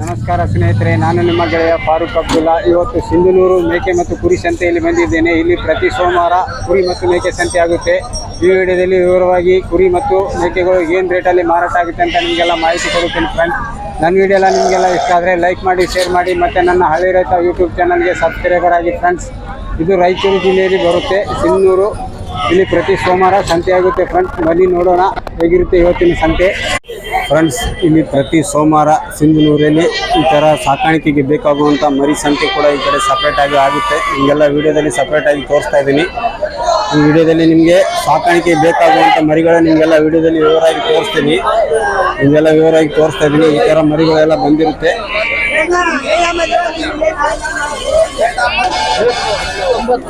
ನಮಸ್ಕಾರ ಸ್ನೇಹಿತರೆ, ನಾನು ನಿಮ್ಮ ಗೆಳೆಯ ಫಾರೂಕ್ ಅಬ್ದುಲ್ಲಾ. ಇವತ್ತು ಸಿಂಧನೂರು ಮೇಕೆ ಮತ್ತು ಕುರಿ ಸಂತೆಯಲ್ಲಿ ಬಂದಿದ್ದೇನೆ. ಇಲ್ಲಿ ಪ್ರತಿ ಸೋಮವಾರ ಕುರಿ ಮತ್ತು ಮೇಕೆ ಸಂತೆ ಆಗುತ್ತೆ. ಈ ವಿಡಿಯೋದಲ್ಲಿ ವಿವರವಾಗಿ ಕುರಿ ಮತ್ತು ಮೇಕೆಗಳು ಏನು ರೇಟಲ್ಲಿ ಮಾರಾಟ ಆಗುತ್ತೆ ಅಂತ ನಿಮಗೆಲ್ಲ ಮಾಹಿತಿ ಕೊಡುತ್ತೇನೆ ಫ್ರೆಂಡ್ಸ್ ನನ್ನ ವಿಡಿಯೋ ಎಲ್ಲ ನಿಮಗೆಲ್ಲ ಇಷ್ಟ ಆದರೆ ಲೈಕ್ ಮಾಡಿ ಶೇರ್ ಮಾಡಿ ಮತ್ತು ನನ್ನ ಹಳೆ ರೈತ ಯೂಟ್ಯೂಬ್ ಚಾನಲ್ಗೆ ಸಬ್ಸ್ಕ್ರೈಬರ್ ಆಗಿ ಫ್ರೆಂಡ್ಸ್ ಇದು ರಾಯಚೂರು ಜಿಲ್ಲೆಯಲ್ಲಿ ಬರುತ್ತೆ. ಸಿಂಧನೂರು ಇಲ್ಲಿ ಪ್ರತಿ ಸೋಮವಾರ ಸಂತೆ ಆಗುತ್ತೆ ಫ್ರೆಂಡ್ಸ್ ಬನ್ನಿ ನೋಡೋಣ ಹೇಗಿರುತ್ತೆ ಇವತ್ತಿನ ಸಂತೆ. ಫ್ರೆಂಡ್ಸ್, ಇಲ್ಲಿ ಪ್ರತಿ ಸೋಮವಾರ ಸಿಂಧನೂರಲ್ಲಿ ಈ ಥರ ಸಾಕಾಣಿಕೆಗೆ ಬೇಕಾಗುವಂಥ ಮರಿ ಸಂಖ್ಯೆ ಕೂಡ ಈ ಕಡೆ ಸಪ್ರೇಟಾಗಿ ಆಗುತ್ತೆ. ನಿಮಗೆಲ್ಲ ವಿಡಿಯೋದಲ್ಲಿ ಸಪ್ರೇಟಾಗಿ ತೋರಿಸ್ತಾ ಇದ್ದೀನಿ. ಈ ವಿಡಿಯೋದಲ್ಲಿ ನಿಮಗೆ ಸಾಕಾಣಿಕೆ ಬೇಕಾಗುವಂಥ ಮರಿಗಳ ನಿಮಗೆಲ್ಲ ವಿಡಿಯೋದಲ್ಲಿ ವಿವರವಾಗಿ ತೋರಿಸ್ತೀನಿ. ನಿಮಗೆಲ್ಲ ವಿವರವಾಗಿ ತೋರಿಸ್ತಾ ಇದ್ದೀನಿ. ಈ ಥರ ಮರಿಗಳೆಲ್ಲ ಬಂದಿರುತ್ತೆ.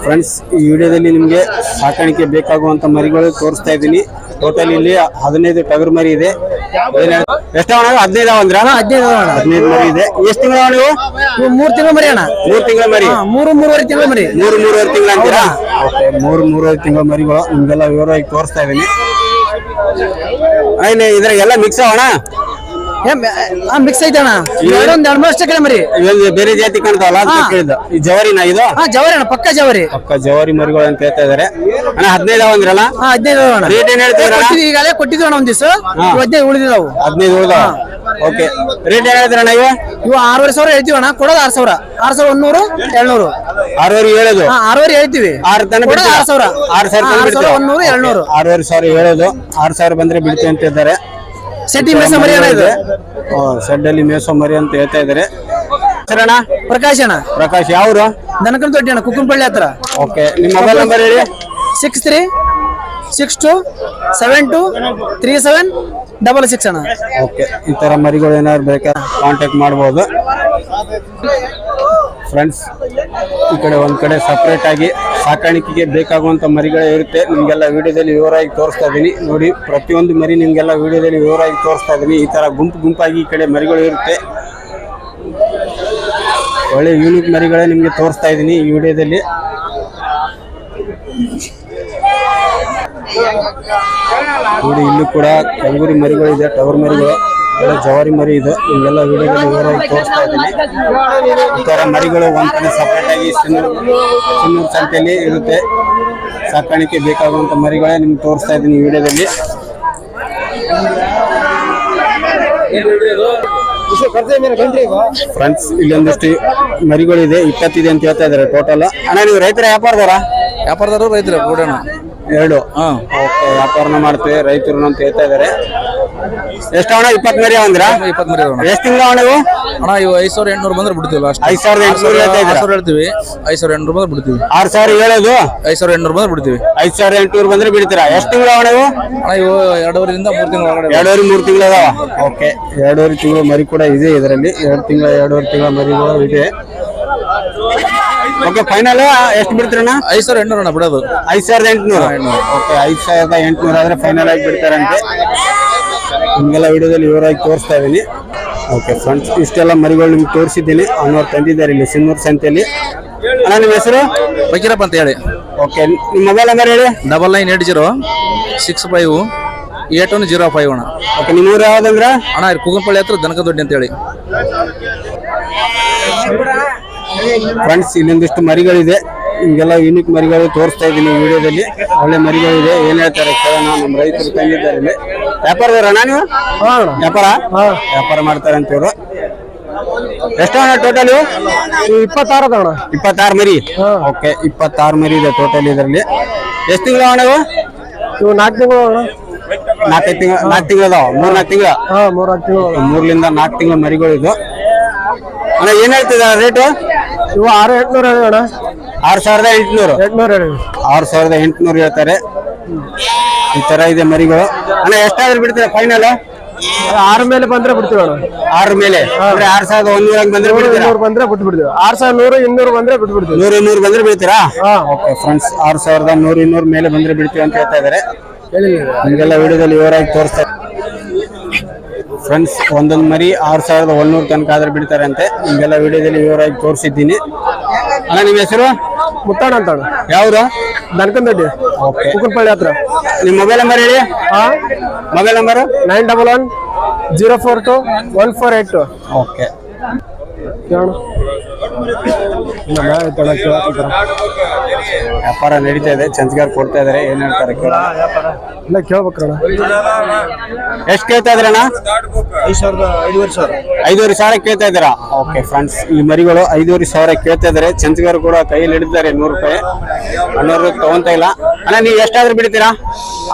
ಫ್ರೆಂಡ್ಸ್, ಈ ವಿಡಿಯೋದಲ್ಲಿ ನಿಮಗೆ ಸಾಕಾಣಿಕೆ ಬೇಕಾಗುವಂಥ ಮರಿಗಳು ತೋರಿಸ್ತಾ ಇದ್ದೀನಿ. ಟೋಟಲ್ ಇಲ್ಲಿ ಹದಿನೈದು ಟಗರ್ ಮರಿ ಇದೆ. ಎಷ್ಟು ಹದಿನೈದು ಅಂದ್ರ ಹದಿನೈದು ಮರಿ ಇದೆ. ಎಷ್ಟು ತಿಂಗಳ ನೀವು ಮೂರು ಮೂರ್ ತಿಂಗಳ ಮರಿ ಅಣ್ಣ. ಮೂರು ತಿಂಗಳ ಮರಿ. ಮೂರು ಮೂರುವರೆ ತಿಂಗಳ ಮರಿ. ಮೂರು ಮೂರುವರೆ ತಿಂಗಳ ಅಂತೀರಾ? ಓಕೆ ಮೂರು ಮೂರುವರೆ ತಿಂಗಳ ಮರಿಗಳು. ನಿಮ್ಗೆಲ್ಲ ವಿವರವಾಗಿ ತೋರಿಸ್ತಾ ಇದೀನಿ. ಅಣ್ಣ ಇದ್ರಾಗೆಲ್ಲ ಮಿಕ್ಸ್ ಅವಣ ಮಿಕ್ಸ್ ಐತೆ ಅಣ್ಣ ಎರಡೊಂದ್ ಎರಡು ಮೂರು ಅಷ್ಟೇ ಮರಿ. ಇವೆಲ್ಲ ಬೇರೆ ಜಾತಿ ಕಾಣ್ತಾವಲ್ಲ ಅಂತ ಹಾ. ಕೇಳಿದ್ದು ಈ ಜವರಿನ ಇದು? ಹಾ ಜವರಿ ಅಣ್ಣ ಪಕ್ಕ ಜವರಿ. ಪಕ್ಕ ಜವಾರಿ ಮರಿಗಳು ಅಂತ ಹೇಳ್ತಾ ಇದಾರೆ. ಅಣ್ಣ ಹದಿನೈದು ಅಂದ್ರಲ್ಲ? ಹಾ ಹದಿನೈದು ಅಣ್ಣ. ರೇಟ್ ಏನ್ ಹೇಳ್ತೀರ ಕೊಟ್ಟಿದ್ವಿ ಈಗಾಗಲೇ ಕೊಟ್ಟಿದ್ವಿ ಅಣ್ಣ ಒಂದ್ ದಿವಸ. ಹದಿನೈದು ಉಳಿದಿದಾವು. ಹದಿನೈದು ಉಳ್ದ ಓಕೆ ರೇಟ್ ಏನ್ ಹೇಳ್ತೀರಣ್ಣ ಇವು? ಇವು ಆರೂವರೆ ಸಾವಿರ ಹೇಳ್ತೀವಿ ಅಣ್ಣ. ಕೊಡೋದು ಆರ್ ಸಾವಿರ. ಆರ್ ಸಾವಿರ ಒಂದೂರು ಏಳ್ನೂರು ಆರೂವರೆ ಹೇಳೋದು? ಹಾ ಆರೂವರೆ ಹೇಳ್ತೀವಿ. ಆರು ತನಕ ಕೊಡೋದು ಬಿಡ್ತೀರಾ? ಆರ್ ಸಾವಿರ. ಆರು ಸಾವಿರ ಹಾ, ಆರ್ ಸಾವಿರ ಬಿಡ್ತೀರಾ? ಏಳ್ನೂರು ಆರೂವರೆ ಸಾವಿರ ಹೇಳೋದು. ಆರು ಸಾವಿರ ಬಂದ್ರೆ ಬಿಡ್ತೀವಿ ಅಂತ ಇದ್ದಾರೆ. ಸೆಟ್ಟಿ ಮೇಸ ಮರಿ ಅಣ್ಣ ಇದು? ಸೆಡ್ಡಲ್ಲಿ ಮೇಸೋ ಮರಿ ಅಂತ ಹೇಳ್ತಾ ಇದ್ದಾರೆ. ಸರಣ ಪ್ರಕಾಶ್ ಅಣ್ಣ? ಪ್ರಕಾಶ್ ಯಾವ್ರು? ದನಕನ್ ದೊಡ್ಡಿ ಅಣ್ಣ ಕುಕ್ಕುಂಪಳ್ಳಿ ಹತ್ರ. ಓಕೆ ನಿಮ್ಮ ಮೊಬೈಲ್ ನಂಬರ್ ಹೇಳಿ. Six three six two seven two three seven double six ಅಣ್ಣ. ಓಕೆ ಈ ತರ ಮರಿಗಳು ಏನಾದ್ರು ಬೇಕಾ ಕಾಂಟ್ಯಾಕ್ಟ್ ಮಾಡ್ಬೋದು. ಫ್ರೆಂಡ್ಸ್ ಈ ಕಡೆ ಒಂದು ಕಡೆ ಸಪ್ರೇಟಾಗಿ ಸಾಕಾಣಿಕೆಗೆ ಬೇಕಾಗುವಂತ ಮರಿಗಳೇ ಇರುತ್ತೆ. ನಿಮಗೆಲ್ಲ ವಿಡಿಯೋದಲ್ಲಿ ವಿವರವಾಗಿ ತೋರಿಸ್ತಾ ಇದೀನಿ ನೋಡಿ, ಪ್ರತಿಯೊಂದು ಮರಿ ನಿಮಗೆಲ್ಲ ವಿಡಿಯೋದಲ್ಲಿ ವಿವರವಾಗಿ ತೋರಿಸ್ತಾ ಇದೀನಿ ಈ ತರ ಗುಂಪು ಗುಂಪಾಗಿ ಈ ಕಡೆ ಮರಿಗಳು ಇರುತ್ತೆ. ಒಳ್ಳೆ ಯೂನಿಕ್ ಮರಿಗಳೇ ನಿಮಗೆ ತೋರಿಸ್ತಾ ಇದೀನಿ ಈ ವಿಡಿಯೋದಲ್ಲಿ. ನೋಡಿ, ಇಲ್ಲೂ ಕೂಡ ಕಂಗೂರಿ ಮರಿಗಳು ಇದೆ ಟವರ್ ಮರಿಗಳು. ಎಲ್ಲ ಜವಾರಿ ಮರಿ ಇದೆ. ಇವೆಲ್ಲ ವಿಡಿಯೋದಲ್ಲಿ ವಿವರವಾಗಿ ತೋರಿಸ್ತಾ ಇದ್ದೀನಿ. ಈ ಥರ ಮರಿಗಳು ಒಂದ್ಕಡೆ ಸಪ್ರೇಟ್ ಆಗಿ ಸಿನ್ನೂರು ಸಿನ್ನೂರು ಸಂತೆಯಲ್ಲಿ ಇರುತ್ತೆ. ಸಾಕಾಣಿಕೆ ಬೇಕಾಗುವಂಥ ಮರಿಗಳೇ ನಿಮ್ಗೆ ತೋರಿಸ್ತಾ ಇದ್ದೀನಿ ಈ ವಿಡಿಯೋದಲ್ಲಿ. ಫ್ರೆಂಡ್ಸ್ ಇಲ್ಲೊಂದಿಷ್ಟು ಮರಿಗಳಿದೆ. ಇಪ್ಪತ್ತಿದೆ ಅಂತ ಹೇಳ್ತಾ ಇದ್ದಾರೆ ಟೋಟಲ್ ಅಣ್ಣ ನೀವು ರೈತರ ವ್ಯಾಪಾರದಾರ ವ್ಯಾಪಾರದಾರು ರೈತರ ಕೂಡ ಎರಡು? ಓಕೆ ವ್ಯಾಪಾರನ ಮಾಡ್ತೀವಿ ರೈತರು ಅಂತ ಹೇಳ್ತಾ ಇದಾರೆ ಎಷ್ಟು ಅಣ್ಣ ಇಪ್ಪತ್ತ್ಮೂರ ಮರಿ ಅಂದ್ರ? ಇಪ್ಪತ್ತು ಮರಿ ಎಷ್ಟು ತಿಂಗಳ ಅಣ್ಣ ಇವು? ಅಣ್ಣ ಇವು ಐದು ಸಾವಿರ ಎಂಟ್ನೂರು ಬಂದ್ರೆ ಬಿಡ್ತೀವಿ ಲಾಸ್ಟ್ ಐದ್ ಸಾವಿರದ ಎಂಟುನೂರು ಸಾವಿರ ಹೇಳ್ತೀವಿ. ಐದು ಸಾವಿರ ಎಂಟ್ನೂರು ಬಂದ್ರೆ ಬಿಡ್ತೀವಿ. ಆರು ಸಾವಿರ ಹೇಳೋದು? ಐದು ಸಾವಿರ ಎಂಟ್ನೂರು ಬಂದ್ರೆ ಬಿಡ್ತೀವಿ. ಐದ್ ಸಾವಿರ ಎಂಟುನೂರು ಬಂದ್ರೆ ಬಿಡ್ತೀರಾ? ಎಷ್ಟು ತಿಂಗಳ ಅಣ್ಣ ಇವು? ಅಣ್ಣ ಇವು ಎರಡೂವರೆಯಿಂದ ಮೂರು ತಿಂಗಳ ಒಳಗಡೆ ಎರಡೂವರೆ ಮೂರು ತಿಂಗಳು ಅದಾವ? ಓಕೆ. ಎರಡೂವರೆ ತಿಂಗಳು ಮರಿ ಕೂಡ ಇದೆ ಇದರಲ್ಲಿ. ಎರಡು ತಿಂಗಳ ಎರಡೂವರೆ ತಿಂಗಳ ಮರಿಗಳು ಇದೆ. ಓಕೆ ಫೈನಲ್ ಎಷ್ಟು ಬಿಡ್ತೀರಣ್ಣ ಐದು ಸಾವಿರ ಎಂಟ್ನೂರು ಅಣ್ಣ ಬಿಡೋದು. ಐದು ಸಾವಿರದ ಎಂಟುನೂರು. ಓಕೆ ಐದು ಸಾವಿರದ ಎಂಟುನೂರು ಆದ್ರೆ ಫೈನಲ್ ಆಗಿ ಬಿಡ್ತಾರಂತೆ. ನಿಮ್ಗೆಲ್ಲ ವಿಡಿಯೋದಲ್ಲಿ ವಿವರವಾಗಿ ತೋರಿಸ್ತಾ ಇದ್ದೀನಿ. ಓಕೆ ಫ್ರೆಂಡ್ಸ್ ಇಷ್ಟೆಲ್ಲ ಮರಿಗಳು ನಿಮ್ಗೆ ತೋರಿಸಿದ್ದೀನಿ. ಅನ್ನೋರು ತಂದಿದ್ದಾರೆ ಇಲ್ಲಿ ಸಿನ್ನೂರು ಸಂತೆಯಲ್ಲಿ. ಅಣ್ಣ ನಿಮ್ಮ ಹೆಸರು? ಬಕೀರಪ್ಪ ಅಂತ ಹೇಳಿ. ಓಕೆ ನಿಮ್ಮ ಮೊಬೈಲ್ ನಂಬರ್ ಹೇಳಿ. Double nine eight zero six five eight one zero five ಅಣ್ಣ ಓಕೆ ನಿಮ್ಮ ಊರು ಯಾವ್ದಂದ್ರೆ? ಅಣ್ಣ ಇಲ್ಲಿ ಕುಗಂಪಳ್ಳಿ ಹತ್ರ ದನಕ ದೊಡ್ಡಿ ಅಂತೇಳಿ. ಫ್ರೆಂಡ್ಸ್ ಇಲ್ಲೊಂದಿಷ್ಟು ಮರಿಗಳಿದೆ. ಹಿಂಗೆಲ್ಲ ಯೂನಿಕ್ ಮರಿಗಳು ತೋರಿಸ್ತಾ ಇದ್ದೀನಿ ವಿಡಿಯೋದಲ್ಲಿ. ಒಳ್ಳೆ ಮರಿಗಳಿದೆ. ಏನು ಹೇಳ್ತಾರೆ ಕೇಳೋಣ. ನಮ್ಮ ರೈತರು ತಂದಿದ್ದಾರೆ ವ್ಯಾಪಾರದವ್ರಣ್ಣ ನೀವು? ವ್ಯಾಪಾರ? ವ್ಯಾಪಾರ ಮಾಡ್ತಾರೆ ಅಂತ ಇವರು. ಎಷ್ಟು ಅಣ್ಣ ಟೋಟಲ್ ಇಪ್ಪತ್ತಾರು ಅಣ್ಣ. ಇಪ್ಪತ್ತಾರು ಮರಿ. ಓಕೆ ಇಪ್ಪತ್ತಾರು ಮರಿ ಇದೆ ಟೋಟಲ್ ಇದರಲ್ಲಿ. ಎಷ್ಟು ತಿಂಗಳು ಅಣ್ಣ ಇವು? ಇವು ನಾಲ್ಕು ತಿಂಗಳು ಅಣ್ಣ. ನಾಲ್ಕೈದು ತಿಂಗಳು ನಾಲ್ಕು ತಿಂಗಳು ಅದಾವ? ಮೂರ್ ನಾಲ್ಕು ತಿಂಗಳು? ಹಾ ಮೂರು ತಿಂಗಳು ಮೂರ್ಲಿಂದ ನಾಲ್ಕು ತಿಂಗಳ ಮರಿಗಳು ಇದು ಅಣ್ಣ ಏನ್ ಹೇಳ್ತಿದ ರೇಟು ಇವು ಆರು ಎಂಟ್ನೂರು ಅಣ್ಣ. ಆರು ಸಾವಿರದ ಎಂಟುನೂರು. ಎಂಟ್ನೂರು ಹೇಳಿ ಆರು ಸಾವಿರದ ಎಂಟುನೂರು ಹೇಳ್ತಾರೆ. ಈ ತರ ಇದೆ ಮರಿಗಳು. ಅಣ್ಣ ಎಷ್ಟಾದ್ರೂ ಬಿಡ್ತೀರಾ ಫೈನಲ್ ಆರು ಮೇಲೆ ಬಂದ್ರೆ ಬಿಡ್ತೀವಿ ಅಣ್ಣ. ಆರು ಮೇಲೆ? ಅಂದ್ರೆ ಆರ್ ಸಾವಿರದ ಒಂದೂರ ಬಂದ್ರೆ ಬಿಡ್ತೀರಾ? ಇನ್ನೂರು ಬಂದ್ರೆ ಬಿಟ್ಟು ಬಿಡ್ತೀವಿ ಆರ್ ಸಾವಿರ ನೂರು ಇನ್ನೂರು ಬಂದ್ರೆ ಬಿಟ್ಟು ಬಿಡ್ತೀವಿ ನೂರು ಇನ್ನೂರು ಬಂದ್ರೆ ಬಿಡ್ತೀರಾ. ಓಕೆ ಫ್ರೆಂಡ್ಸ್ ಆರು ಸಾವಿರದ ನೂರು ಇನ್ನೂರು ಮೇಲೆ ಬಂದ್ರೆ ಬಿಡ್ತೀವಿ ಅಂತ ಹೇಳ್ತಾ ಇದಾರೆ. ನಿಮಗೆಲ್ಲ ವಿಡಿಯೋದಲ್ಲಿ ವಿವರಾಗಿ ತೋರಿಸ್ತಾರೆ ಫ್ರೆಂಡ್ಸ್ ಒಂದೊಂದು ಮರಿ ಆರು ಸಾವಿರದ ಒಂದೂರು ತನಕ ಆದ್ರೆ ಬಿಡ್ತಾರೆ ಅಂತೆ ನಿಮಗೆಲ್ಲ ವಿಡಿಯೋದಲ್ಲಿ ವಿವರಾಗಿ ತೋರಿಸಿದ್ದೀನಿ. ಅಣ್ಣ ನಿಮ್ಮ ಹೆಸರು? ಮುತ್ತಾಣ ಅಂತ ಅಣ್ಣ. ಯಾವ್ದು? ದನಕಂದಡ್ಡಿ ಓಕೆ. ಕುಕ್ಕನಪಳ್ಳಿ ಹತ್ರ. ನಿಮ್ಮ ಮೊಬೈಲ್ ನಂಬರ್ ಹೇಳಿ. ಹಾ mobile number? Nine double one zero four two one four eight two. Okay. ವ್ಯಾಪಾರ ನಡೀತಾ ಇದೆ. ಚಂದ್ಗಾರ್ ಕೊಡ್ತಾ ಇದಾರೆ. ಏನ್ ಹೇಳ್ತಾರೆ ಇಲ್ಲ ಎಷ್ಟು ಕೇಳ್ತಾ ಇದ್ರಣ್ಣ? ಐದು ಸಾವಿರದ ಐದುವರೆ ಸಾವಿರ. ಐದೂವರೆ ಸಾವಿರ ಕೇಳ್ತಾ ಇದ್ದೀರಾ? ಓಕೆ ಫ್ರೆಂಡ್ಸ್ ಈ ಮರಿಗಳು ಐದೂವರೆ ಸಾವಿರ ಕೇಳ್ತಾ ಇದಾರೆ ಚಂದ್ಗಾರ್ ಕೂಡ ಕೈಯಲ್ಲಿ ಹಿಡಿದಿದ್ದಾರೆ ನೂರು ರೂಪಾಯಿ. ಅಣ್ಣವರು ತಗೊಂತ ಇಲ್ಲ. ಅಣ್ಣ ನೀವು ಎಷ್ಟಾದ್ರೂ ಬಿಡ್ತೀರಾ?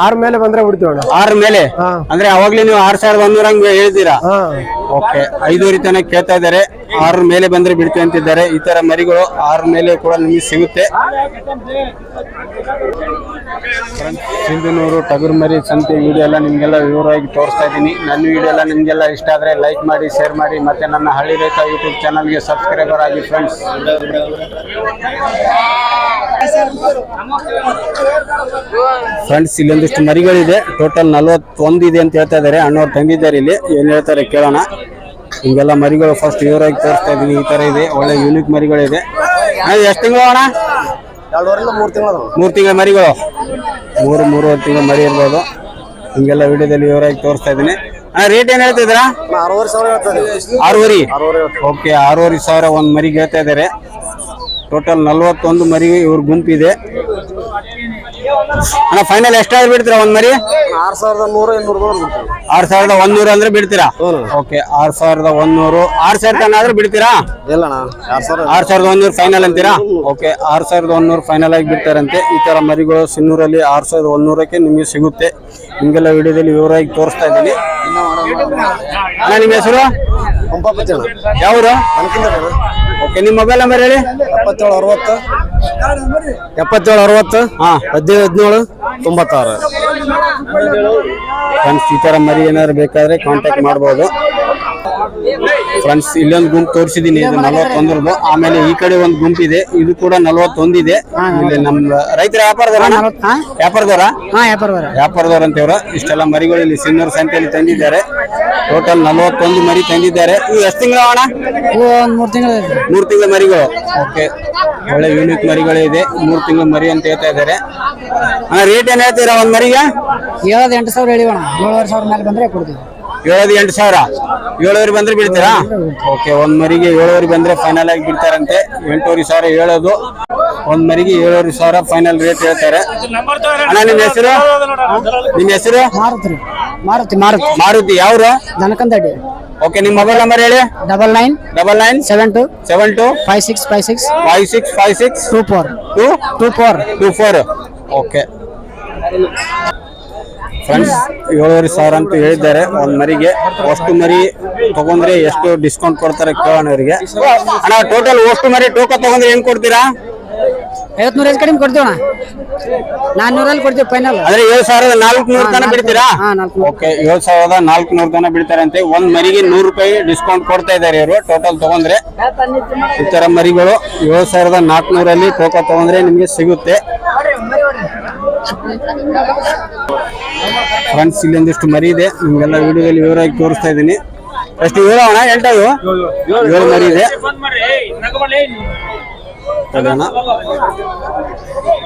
ಆರ್ ಮೇಲೆ ಬಂದ್ರೆ ಬಿಡ್ತೀವಿ ಅಣ್ಣ. ಆರ್ ಮೇಲೆ? ಅಂದ್ರೆ ಅವಾಗ್ಲೇ ನೀವು ಆರ್ ಸಾವಿರದ ಒಂದೂರ ಹಂಗೆ ಹೇಳ್ತೀರಾ ಓಕೆ ಐದೂವರೆ ತನಕ ಕೇಳ್ತಾ ಇದ್ದಾರೆ. ಆರ್ ಮೇಲೆ ಬಂದ್ರೆ ಬಿಡ್ತೀವಿ ಅಂತಿದ್ದಾರೆ. ಈ ತರ ಮರಿಗಳು ಆರ್ ಮೇಲೆ ಕೂಡ ನಿಮಗೆ ಸಿಗುತ್ತೆ. ಸಿಂಧುನೂರು ಟಗರು ಮರಿ ಸಂತೆ ವಿಡಿಯೋ ಎಲ್ಲ ನಿಮಗೆಲ್ಲ ವಿವರವಾಗಿ ತೋರಿಸ್ತಾ ಇದ್ದೀನಿ. ನನ್ನ ವಿಡಿಯೋ ಎಲ್ಲ ನಿಮಗೆಲ್ಲ ಇಷ್ಟ ಆದರೆ ಲೈಕ್ ಮಾಡಿ ಶೇರ್ ಮಾಡಿ, ಮತ್ತು ನನ್ನ ಹಳ್ಳಿ ರೈತ ಯೂಟ್ಯೂಬ್ ಚಾನಲ್ಗೆ ಸಬ್ಸ್ಕ್ರೈಬರ್ ಆಗಿ ಫ್ರೆಂಡ್ಸ್ ಫ್ರೆಂಡ್ಸ್ ಇಲ್ಲೊಂದಿಷ್ಟು ಮರಿಗಳಿದೆ. ಟೋಟಲ್ ನಲ್ವತ್ತೊಂದು ಇದೆ ಅಂತ ಹೇಳ್ತಾ ಇದ್ದಾರೆ. ಅಣ್ಣವ್ರು ತಂದಿದ್ದಾರೆ ಇಲ್ಲಿ. ಏನು ಹೇಳ್ತಾರೆ ಕೇಳೋಣ. ನಿಮಗೆಲ್ಲ ಮರಿಗಳು ಫಸ್ಟ್ ವಿವರವಾಗಿ ತೋರಿಸ್ತಾ ಇದ್ದೀನಿ. ಈ ಥರ ಇದೆ. ಒಳ್ಳೆ ಯೂನಿಕ್ ಮರಿಗಳಿದೆ. ಎಷ್ಟು ತಿಂಗಳು ಅಣ್ಣ? ಎರಡುವರೆಲ್ಲ ಮೂರು ತಿಂಗಳು ಮೂರು ತಿಂಗಳ ಮರಿಗಳು. ಮೂರು ಮೂರುವರೆ ತಿಂಗಳ ಮರಿ ಇರ್ಬೋದು. ಹಿಂಗೆಲ್ಲ ವಿಡಿಯೋದಲ್ಲಿ ವಿವರಾಗಿ ತೋರಿಸ್ತಾ ಇದ್ದೀನಿ. ರೇಟ್ ಏನು ಆರೂವರೆ ಸಾವಿರ ಹೇಳ್ತಾರೆ ಆರೂವರೆ. ಆರೂವರೆ ಓಕೆ ಆರೂವರೆ ಸಾವಿರ ಒಂದು ಮರಿಗೆ ಹೇಳ್ತಾ ಇದ್ದಾರೆ. ಟೋಟಲ್ ನಲ್ವತ್ತೊಂದು ಮರಿಗೆ ಇವ್ರ ಗುಂಪಿದೆ ಅಣ್ಣ ಫೈನಲ್ ಎಷ್ಟಾದ್ರೂ ಬಿಡ್ತೀರಾ ಒಂದ್ ಮರಿ? ಆರ್ ಸಾವಿರದ ನೂರು ಇನ್ನೂರು ಆರ್ ಸಾವಿರದ ಒಂದೂರು ಅಂದ್ರೆ ಬಿಡ್ತೀರಾ? ಓಕೆ ಆರು ಸಾವಿರದ ಒಂದೂರು. ಆರು ಸಾವಿರ ತನ ಆದ್ರೆ ಬಿಡ್ತೀರಾ? ಇಲ್ಲಣ್ಣ ಆರ್ ಸಾವಿರ ಆರು ಸಾವಿರದ ಒಂದೂರು ಫೈನಲ್ ಅಂತೀರಾ? ಓಕೆ ಆರು ಸಾವಿರದ ಒಂದೂರು ಫೈನಲ್ ಆಗಿ ಬಿಡ್ತಾರಂತೆ. ಈ ತರ ಮರಿಗಳು ಸಿನ್ನೂರಲ್ಲಿ ಆರ್ ಸಾವಿರದ ಒಂದೂರಕ್ಕೆ ನಿಮಗೆ ಸಿಗುತ್ತೆ. ನಿಮಗೆಲ್ಲ ವಿಡಿಯೋದಲ್ಲಿ ವಿವರವಾಗಿ ತೋರಿಸ್ತಾ ಇದ್ದೀನಿ. ಅಣ್ಣ ನಿಮ್ಮ ಹೆಸರು? ಯಾವರು? ಓಕೆ ನಿಮ್ಮ ಮೊಬೈಲ್ ನಂಬರ್ ಹೇಳಿ? ಎಪ್ಪತ್ತೇಳು ಅರವತ್ತು. ಎಪ್ಪತ್ತೇಳು ಅರವತ್ತು? ಹಾ. ಹದಿನೈದು ಹದಿನೇಳು? ತೊಂಬತ್ತಾರು. ಫ್ರೆಂಡ್ಸ್ ಈ ಥರ ಮರಿ ಏನಾದ್ರು ಬೇಕಾದ್ರೆ ಕಾಂಟ್ಯಾಕ್ಟ್ ಮಾಡ್ಬೋದು. ಫ್ರೆಂಡ್ಸ್ ಇಲ್ಲೊಂದು ಗುಂಪು ತೋರಿಸಿದೀನಿ ಇದು ನಲವತ್ತೊಂದರದು ಆಮೇಲೆ ಈ ಕಡೆ ಒಂದು ಗುಂಪು ಇದೆ ಇದು ಕೂಡ ನಲವತ್ತೊಂದಿದೆ. ಇಲ್ಲಿ ನಮ್ಮ ರೈತರ ವ್ಯಾಪಾರದವರ ವ್ಯಾಪಾರದವರ ವ್ಯಾಪಾರದವರ ವ್ಯಾಪಾರದವರ? ಅಂತೇವ್ರ ವ್ಯಾಪಾರದವ್ರು. ಅಂತ ಇವರು. ಇಷ್ಟೆಲ್ಲ ಮರಿಗಳು ಇಲ್ಲಿ ಸಿನ್ನೂರು ಸಂತೆಯಲ್ಲಿ ತಂದಿದ್ದಾರೆ. ಟೋಟಲ್ ನಲವತ್ತೊಂದು ಮರಿ ತಂದಿದ್ದಾರೆ. ಇವು ಎಷ್ಟು ತಿಂಗಳು ಅಣ್ಣ? ಒಂದು ಮೂರು ತಿಂಗಳು ಮೂರು ತಿಂಗಳ ಮರಿಗಳು. ಓಕೆ. ಒಳ್ಳೆ ಯೂನಿಕ್ ಮರಿಗಳು ಇದೆ. ಮೂರು ತಿಂಗಳ ಮರಿ ಅಂತ ಹೇಳ್ತಾ ಇದ್ದಾರೆ. ಅಣ್ಣ ರೇಟ್ ಏನ್ ಹೇಳ್ತೀರಾ ಒಂದ್ ಮರಿಗೆ? ಏಳೋದು ಎಂಟು ಸಾವಿರ ಹೇಳಿವಣ ಏಳುವರೆ ಸಾವಿರ ಮೇಲೆ ಬಂದ್ರೆ ಕೊಡ್ತೀವಿ. ಏಳೋದು ಎಂಟು ಸಾವಿರ. ಏಳುವರೆ ಬಂದ್ರೆ ಬಿಡ್ತೀರಾ? ಓಕೆ ಒಂದ್ ಮರಿಗೆ ಏಳುವರೆ ಬಂದ್ರೆ ಫೈನಲ್ ಆಗಿ ಬಿಡ್ತಾರಂತೆ. ಎಂಟೂವರೆ ಸಾವಿರ ಹೇಳೋದು. ಒಂದ್ ಮರಿಗೆ ಏಳುವರೆ ಸಾವಿರ ಫೈನಲ್ ರೇಟ್ ಹೇಳ್ತಾರೆ. ಅಣ್ಣ ನಿಮ್ಮ ಹೆಸರು? ನಿಮ್ ಹೆಸರು? ಮಾರುತಿ. ಮಾರುತಿ ಮಾರುತಿ. ಮಾರುತಿ ಯಾವ್ರು? ದನಕಂದಡ್ಡಿ ಓಕೆ ನಿಮ್ಮ ಮೊಬೈಲ್ ನಂಬರ್ ಹೇಳಿ. Double nine double nine seven two seven two five six five six five six five six two four. Two two four. Two four. Okay friends ಏಳುವರೆ ಸಾವಿರ ಅಂತ ಹೇಳಿದ್ದಾರೆ. ಒಂದು ಮರಿಗೆ ಅಷ್ಟು ಮರಿ ತಗೊಂಡ್ರೆ ಎಷ್ಟು ಡಿಸ್ಕೌಂಟ್ ಕೊಡ್ತಾರೆ ಕೇಳೋಣ ಇವರಿಗೆ. ಅಣ್ಣ ಟೋಟಲ್ ಅಷ್ಟು ಮರಿ ಟೋಕ ತಗೊಂಡ್ರೆ ಏನು ಕೊಡ್ತೀರಾ? ಐವತ್ನೂರ ನೂರು ಕಡಿಮೆ ಕೊಡ್ತೀವಣ ನಾನ್ನೂರಲ್ಲಿ ಕೊಡ್ತೀವಿ ಫೈನಲ್ ಅಂದ್ರೆ ಏಳು ಸಾವಿರದ ನಾಲ್ಕು ನೂರು ತನಕ ಬಿಡ್ತೀರಾ? ಓಕೆ ಏಳು ಸಾವಿರದ ನಾಲ್ಕು ನೂರು ತನ ಬಿಡ್ತಾರಂತೆ. ಒಂದ್ ಮರಿಗೆ ನೂರು ರೂಪಾಯಿ ಡಿಸ್ಕೌಂಟ್ ಕೊಡ್ತಾ ಇದ್ದಾರೆ ಇವರು. ಟೋಟಲ್ ತಗೊಂಡ್ರೆ ಈ ತರ ಮರಿಗಳು ಏಳು ಸಾವಿರದ ನಾಲ್ಕುನೂರಲ್ಲಿ ಟೋಕ ತಗೊಂಡ್ರೆ ನಿಮಗೆ ಸಿಗುತ್ತೆ. ಫ್ರೆಂಡ್ಸ್ ಇಲ್ಲೊಂದಿಷ್ಟು ಮರಿ ಇದೆ. ನಿಮ್ಗೆಲ್ಲ ವಿಡಿಯೋದಲ್ಲಿ ವಿವರವಾಗಿ ತೋರಿಸ್ತಾ ಇದ್ದೀನಿ. ಎಷ್ಟು ಏಳು ಅಣ್ಣ ಇವು ಏಳು ಮರಿ ಇದೆ.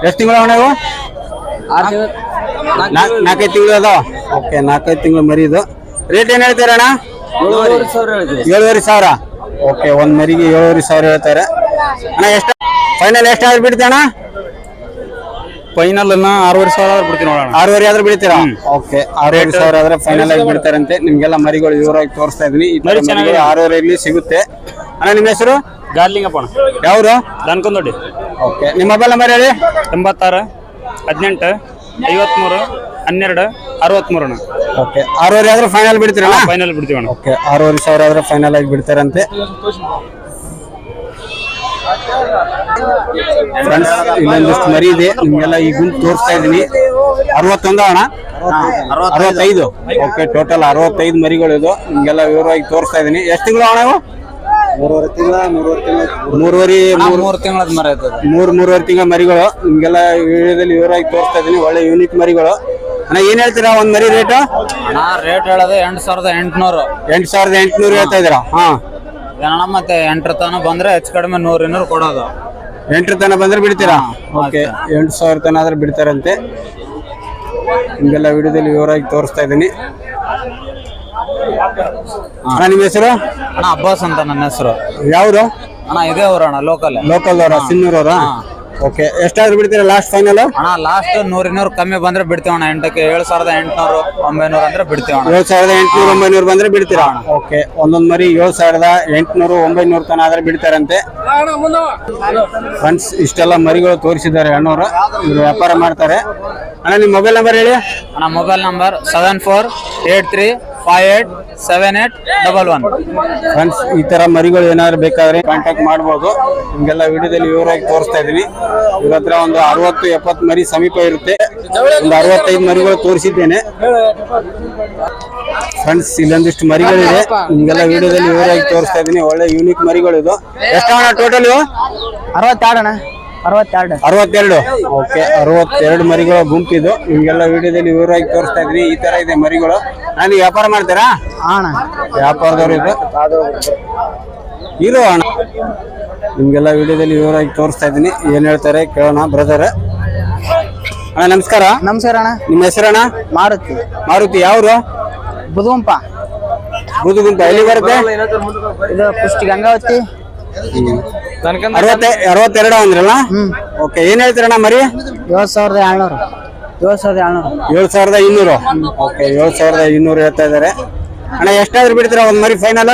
ಎಷ್ಟು ತಿಂಗಳು ಅಣ್ಣ ಇವು? ನಾಲ್ಕು ನಾಲ್ಕೈದು ತಿಂಗಳು ಅದಾವ? ಓಕೆ ನಾಲ್ಕೈದು ತಿಂಗಳು ಮರಿ ಇದು. ರೇಟ್ ಏನು ಹೇಳ್ತಾರೆ ಅಣ್ಣ? ಏಳುವರೆ ಸಾವಿರ ಓಕೆ ಒಂದು ಮರಿಗೆ ಏಳುವರೆ ಸಾವಿರ ಹೇಳ್ತಾರೆ. ಅಣ್ಣ ಎಷ್ಟು ಫೈನಲ್ ಎಷ್ಟಾದ್ರೂ ಬಿಡ್ತೀಯಣ್ಣ ಫೈನಲ್ ಅನ್ನ ಆರೂವರೆ ಸಾವಿರ ಆದ್ರೆ ಬಿಡ್ತೀನಿ ನೋಡೋಣ. ಆರೂವರೆ ಆದ್ರೆ ಬಿಡ್ತೀರಾ? ಓಕೆ ಆರೂವರೆ ಸಾವಿರ ಆದ್ರೆ ಫೈನಲ್ ಆಗಿ ಬಿಡ್ತಾರಂತೆ. ನಿಮ್ಗೆಲ್ಲ ಮರಿಗಳು ವಿವರವಾಗಿ ತೋರಿಸ್ತಾ ಇದೀನಿ ಮರಿ ಚೆನ್ನಾಗಿ ಆರೂವರೆಯಲ್ಲಿ ಸಿಗುತ್ತೆ. ಅಣ್ಣ ನಿಮ್ಮ ಹೆಸರು? ಗಾರ್ಲಿಂಗಪ್ಪ ಯಾವ್ದು? ದನ್ಕೊಂದೊಡ್ಡಿ ಓಕೆ ನಿಮ್ಮ ಮೊಬೈಲ್ ನಂಬರ್ ಹೇಳಿ. ಎಂಬತ್ತಾರು ಹದಿನೆಂಟು ಐವತ್ಮೂರು ಹನ್ನೆರಡು ಅರವತ್ಮೂರು ಅಣ್ಣ. ಓಕೆ ಆರೂವರೆ ಆದ್ರೆ ಫೈನಲ್ ಬಿಡ್ತೀರಣ್ಣ ಫೈನಲ್ ಬಿಡ್ತೀವಿ ಅಣ್ಣ. ಓಕೆ ಆರೂವರೆ ಸಾವಿರ ಆದ್ರೆ ಫೈನಲ್ ಆಗಿ ಬಿಡ್ತಾರಂತೆ. ಫ್ರೆಂಡ್ಸ್ ಇಲ್ಲೊಂದಿಷ್ಟು ಮರಿ ಇದೆ. ನಿಮ್ಗೆಲ್ಲ ಈ ಗುಂಪು ತೋರಿಸ್ತಾ ಇದೀನಿ ಅರವತ್ತೊಂದು ಅಣ್ಣ. ಅರವತ್ತೈದು. ಓಕೆ ಟೋಟಲ್ ಅರವತ್ತೈದು ಮರಿಗಳು ಇದು. ನಿಮ್ಗೆಲ್ಲ ವಿವರವಾಗಿ ತೋರಿಸ್ತಾ ಇದೀನಿ ಎಷ್ಟು ತಿಂಗಳು ಅಣ್ಣ ಇವು? ಮೂರುವರೆ ತಿಂಗಳ ಮೂರುವರೆ ತಿಂಗಳ. ಮೂರುವರೆ ಮೂರು ಮೂರು ತಿಂಗಳದ ಮರ ಮೂರು ಮೂರ್ ಮೂರುವರೆ ತಿಂಗಳ ಮರಿಗಳು. ನಿಮ್ಗೆಲ್ಲ ವಿಡಿಯೋದಲ್ಲಿ ವಿವರವಾಗಿ ತೋರಿಸ್ತಾ ಇದೀನಿ ಒಳ್ಳೆ ಯೂನಿಕ್ ಮರಿಗಳು. ಅಣ್ಣ ಏನ್ ಹೇಳ್ತೀರಾ ಒಂದ್ ಮರಿ ರೇಟ್ ನಾ ರೇಟ್ ಹೇಳೋದು ಎಂಟು ಸಾವಿರದ ಎಂಟುನೂರು. ಎಂಟು ಸಾವಿರದ ಎಂಟುನೂರು ಹೇಳ್ತಾ ಇದೀರಾ ಹಾ. ಮತ್ತೆ ಎಂಟರ ತನ ಬಂದ್ರೆ ಹೆಚ್ಚು ಕಡಿಮೆ ನೂರು ಇನ್ನೂರು ಕೊಡೋದು. ಎಂಟರ ತನ ಬಂದ್ರೆ ಬಿಡ್ತೀರಾ? ಓಕೆ ಎಂಟು ಸಾವಿರ ತನ ಆದ್ರೆ ಬಿಡ್ತಾರಂತೆ. ಹಿಂಗೆಲ್ಲ ವಿಡಿಯೋದಲ್ಲಿ ವಿವರವಾಗಿ ತೋರಿಸ್ತಾ ಇದ್ದೀನಿ. ಅಣ್ಣ ನಿಮ್ಮ ಹೆಸರು? ಅಣ್ಣ ಅಬ್ಬಾಸ್ ಅಂತ ನನ್ನ ಹೆಸರು. ಯಾವ್ದು? ಅಣ್ಣ ಇದೇ ಅಣ್ಣ ಲೋಕಲ್ ಲೋಕಲ್ ಅವರ? ಸಿನ್ನೂರವರ ಓಕೆ ಎಷ್ಟಾದ್ರೂ ಬಿಡ್ತೀರಾ ಲಾಸ್ಟ್ ಫೈನಲ್ ಅಣ್ಣ ಲಾಸ್ಟ್ ನೂರ ಇನ್ನೂರು ಕಮ್ಮಿ ಬಂದ್ರೆ ಬಿಡ್ತೀವಿ ಅಣ್ಣ. ಎಂಟಕ್ಕೆ ಏಳು ಸಾವಿರದ ಎಂಟುನೂರು ಒಂಬೈನೂರು ಅಂದ್ರೆ ಬಿಡ್ತೀವಿ ಅಣ್ಣ. ಏಳು ಸಾವಿರದ ಎಂಟುನೂರು ಒಂಬೈನೂರು ಬಂದ್ರೆ ಬಿಡ್ತೀರಾ? ಓಕೆ ಒಂದೊಂದ್ ಮರಿ ಏಳು ಸಾವಿರದ ಎಂಟುನೂರು ಒಂಬೈನೂರು ತನ ಆದ್ರೆ ಬಿಡ್ತಾರಂತೆ. ಫ್ರೆಂಡ್ಸ್ ಇಷ್ಟೆಲ್ಲ ಮರಿಗಳು ತೋರಿಸಿದ್ದಾರೆ ಅಣ್ಣವರು. ಇವರು ವ್ಯಾಪಾರ ಮಾಡ್ತಾರೆ. ಅಣ್ಣ ನಿಮ್ಮ ಮೊಬೈಲ್ ನಂಬರ್ ಹೇಳಿ? ಅಣ್ಣ mobile number seven four eight three five eight seven eight double one friends ಈ ತರ ಮರಿಗಳು ಏನಾದ್ರು ಬೇಕಾದ್ರೆ ಕಾಂಟ್ಯಾಕ್ಟ್ ಮಾಡಬಹುದು ನಿಮ್ಗೆಲ್ಲ ವಿಡಿಯೋದಲ್ಲಿ ವಿವರವಾಗಿ ತೋರಿಸ್ತಾ ಇದೀವಿ ಇವ್ರ ಹತ್ರ ಒಂದು ಅರವತ್ತು ಎಪ್ಪತ್ತು ಮರಿ ಸಮೀಪ ಇರುತ್ತೆ. ಒಂದು ಅರವತ್ತೈದು ಮರಿಗಳು ತೋರಿಸಿದ್ದೇನೆ. ಫ್ರೆಂಡ್ಸ್ ಇಲ್ಲೊಂದಿಷ್ಟು ಮರಿಗಳಿದೆ. ನಿಮ್ಗೆಲ್ಲ ವಿಡಿಯೋದಲ್ಲಿ ವಿವರವಾಗಿ ತೋರಿಸ್ತಾ ಇದೀನಿ ಒಳ್ಳೆ ಯೂನಿಕ್ ಮರಿಗಳು ಇದು ಎಷ್ಟು ಟೋಟಲ್ ಇವು? ಅರವತ್ತೆರಡು. ಅರವತ್ತೆರಡು? ಓಕೆ ಅರವತ್ತೆರಡು ಮರಿಗಳ ಗುಂಪಿದು ನಿಮ್ಗೆಲ್ಲ ವಿಡಿಯೋದಲ್ಲಿ ವಿವರವಾಗಿ ತೋರಿಸ್ತಾ ಇದೀನಿ ಈ ತರ ಇದೆ ಮರಿಗಳು. ನಾನು ವ್ಯಾಪಾರ ಮಾಡ್ತೀರಾ? ಅಣ್ಣ. ವ್ಯಾಪಾರದವ್ರು ಇದು ಇರೋ ಅಣ್ಣ. ನಿಮ್ಗೆಲ್ಲ ವಿಡಿಯೋದಲ್ಲಿ ವಿವರವಾಗಿ ತೋರಿಸ್ತಾ ಇದ್ದೀನಿ. ಏನ್ ಹೇಳ್ತಾರೆ ಕೇಳೋಣ ಬ್ರದರ್ ಅಣ್ಣ ನಮಸ್ಕಾರ. ನಮಸ್ಕಾರ ಅಣ್ಣ. ನಿಮ್ಮ ಹೆಸರಣ್ಣ ಮಾರುತಿ. ಮಾರುತಿ ಯಾವ್ರು? ಬುದುಂಪ ಬುದುಗುಂಪ ಎಲ್ಲಿ ಬರುತ್ತೆ? ಇದು ಪುಷ್ಟಿ ಗಂಗಾವತಿ. ಅರವತ್ತೆರಡು ಅಂದ್ರಲ್ಲ? ಓಕೆ ಏನ್ ಹೇಳ್ತೀರಣ್ಣ ಮರಿ? ಏಳು ಸಾವಿರದ ಏಳ್ನೂರು. ಏಳು ಸಾವಿರದ ಏಳ್ನೂರು. ಏಳು ಸಾವಿರದ ಇನ್ನೂರು. ಓಕೆ ಏಳು ಸಾವಿರದ ಇನ್ನೂರು ಹೇಳ್ತಾ ಇದಾರೆ ಅಣ್ಣ ಎಷ್ಟಾದ್ರೂ ಬಿಡ್ತೀರಾ ಒಂದ್ ಮರಿ ಫೈನಲ್